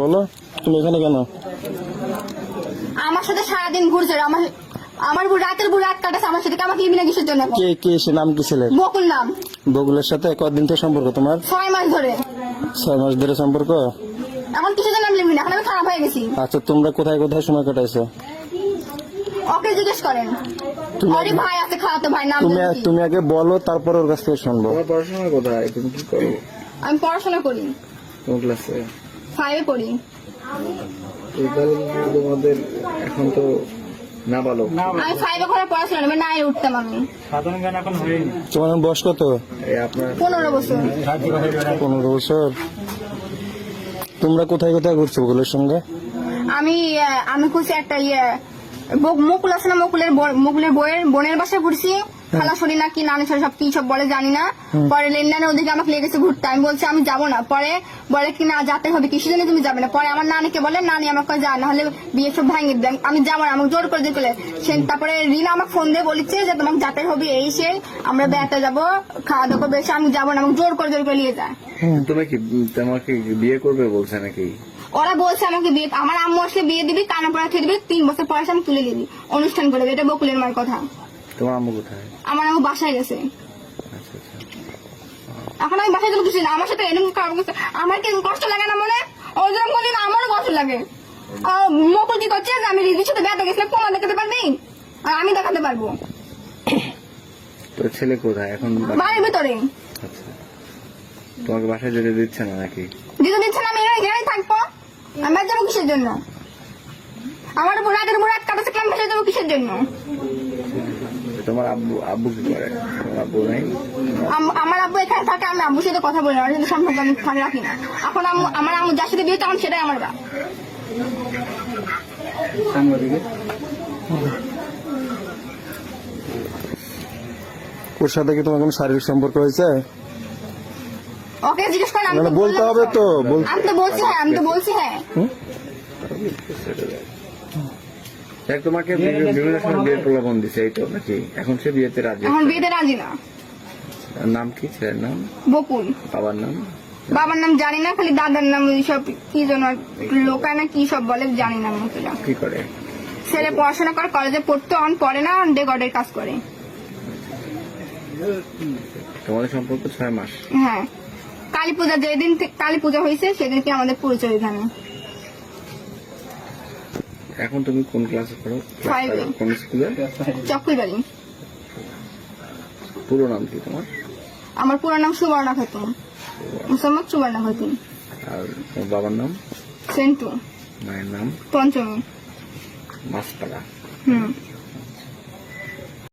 বলো তুমি এখানে কেন? আমার সাথে সারাদিন ঘুরছে আমার আমার বউ রাতের বউ রাত কাটাছে আমার সাথে। আমাকে ইমিনা কিসের জন্য। কে কে সে নাম কি ছেলে বকুল নাম। বগুলের সাথে কতদিন থেকে সম্পর্ক তোমার? ছয় মাস ধরে। ছয় মাস ধরে সম্পর্ক? এখন কিসের জন্য আমি না? এখন আমি খারাপ হয়ে গেছি। আচ্ছা তোমরা কোথায় কোথায় সময় কাটাইছো? ওকে জিজ্ঞেস করেন। তুমি ভাই আছে খাওয়াতে ভাই নাম তুমি তুমি আগে বলো তারপর ওর কাছ থেকে শুনব। তোমার পড়াশোনা কোথায়? তুমি কি করো? আমি পড়াশোনা করি। কোন ক্লাসে ফাইভে পড়ি তোমাদের এখন তো না বলো আমি ফাইভে করে পড়াশোনা নাই উঠতাম আমি। তোমার এখন বয়স কত? আপনার পনেরো বছর। পনেরো বছর। তোমরা কোথায় কোথায় ঘুরছো বগুলের সঙ্গে? আমি আমি খুঁজছি একটা ইয়ে মুকুল আছে না মুকুলের ব- মুকুলের বইয়ের বোনের বাসায় ঘুরছি। খালাসরি না কি নানি সরি সব কি সব বলে জানি না। পরে লেনদেনের ওদিকে আমাকে লেগেছে ঘুরতে। আমি বলছি আমি যাব না। পরে বলে কি না যেতে হবে কিসের জন্য তুমি যাবে না। পরে আমার নানিকে বলে নানি আমাকে যা না হলে বিয়ে সব ভাঙিয়ে দেবে। আমি যাব না আমাকে জোর করে দিয়ে গেলে সে তারপরে রিনা আমাকে ফোন দিয়ে বলেছে যে তোমাকে যেতে হবে এই সে আমরা বেড়াতে যাব খাওয়া দাওয়া করবে আমি যাব না আমাকে জোর করে জোর করে নিয়ে যায় তুমি কি তোমাকে বিয়ে করবে বলছে নাকি? ওরা বলছে আমাকে বিয়ে আমার আম্মু আসলে বিয়ে দিবি কানা পড়া খেয়ে দিবি তিন বছর পরে এসে আমি তুলে দিবি অনুষ্ঠান করে এটা বকুলের মার কথা। তোমার আম্মু কোথায়? আমার আম্মু বাসায় গেছে। আচ্ছা আচ্ছা। এখন আমি বাসায় কিছু না আমার সাথে এরকম কারণ করছে আমার কি কষ্ট লাগে না মনে? ও যেরকম করছে না আমারও কষ্ট লাগে। মকুল কি করছে আমি রিদির সাথে বেড়াতে গেছিলাম প্রমাণ দেখাতে পারবি? আর আমি দেখাতে পারব। তো ছেলে কোথায়? এখন বাড়ির ভিতরে। আচ্ছা। তোমাকে বাসায় যেতে দিচ্ছে না নাকি? দিতে দিচ্ছে না আমি এখানেই থাকব। আমি বাড়ি যাব কিসের জন্য? আমার উপর রাতের উপর রাত যাব কিসের জন্য? তোমার আব্বু আব্বু কি করে? আব্বু নাই? আম- আমার আব্বু এখানে থাকে আমি আব্বুর সাথে কথা বলি না ওর সাথে সম্পর্ক আমি ভালো রাখি না। এখন আমার আম্মু যার সাথে বিয়ে তখন সেটাই আমার বাপ। ওর সাথে কি তোমার কোনো শারীরিক সম্পর্ক হয়েছে? ওকে জিজ্ঞেস করেন আমি তো বলতে হবে তো। আমি তো বলছি হ্যাঁ আমি তো বলছি হ্যাঁ। তোমাকে বিভিন্ন সময় বিয়ের প্রলোভন দিছে এই তো নাকি? এখন সে বিয়েতে রাজি এখন বিয়েতে রাজি না। নাম কি ছেলের নাম? বকুল। বাবার নাম? বাবার নাম জানি না খালি দাদার নাম সব কি যেন লোকায় না কি সব বলে জানি না কি করে? ছেলে পড়াশোনা করে কলেজে পড়তো অন পড়ে না ডেগডের কাজ করে। তোমাদের সম্পর্ক ছয় মাস। হ্যাঁ। কালী পূজা যেদিন কালী পূজা হয়েছে সেদিনকে আমাদের পরিচয় এখানে। এখন তুমি কোন ক্লাসে পড়ো? কোন স্কুলে চকুই পুরো নাম কি তোমার? আমার পুরো নাম সুবর্ণা খাতুন। মুসাম্মদ সুবর্ণা খাতুন। আর তোমার বাবার নাম? সেন্টু। মায়ের নাম? পঞ্চমী। মাসপাড়া। হুম।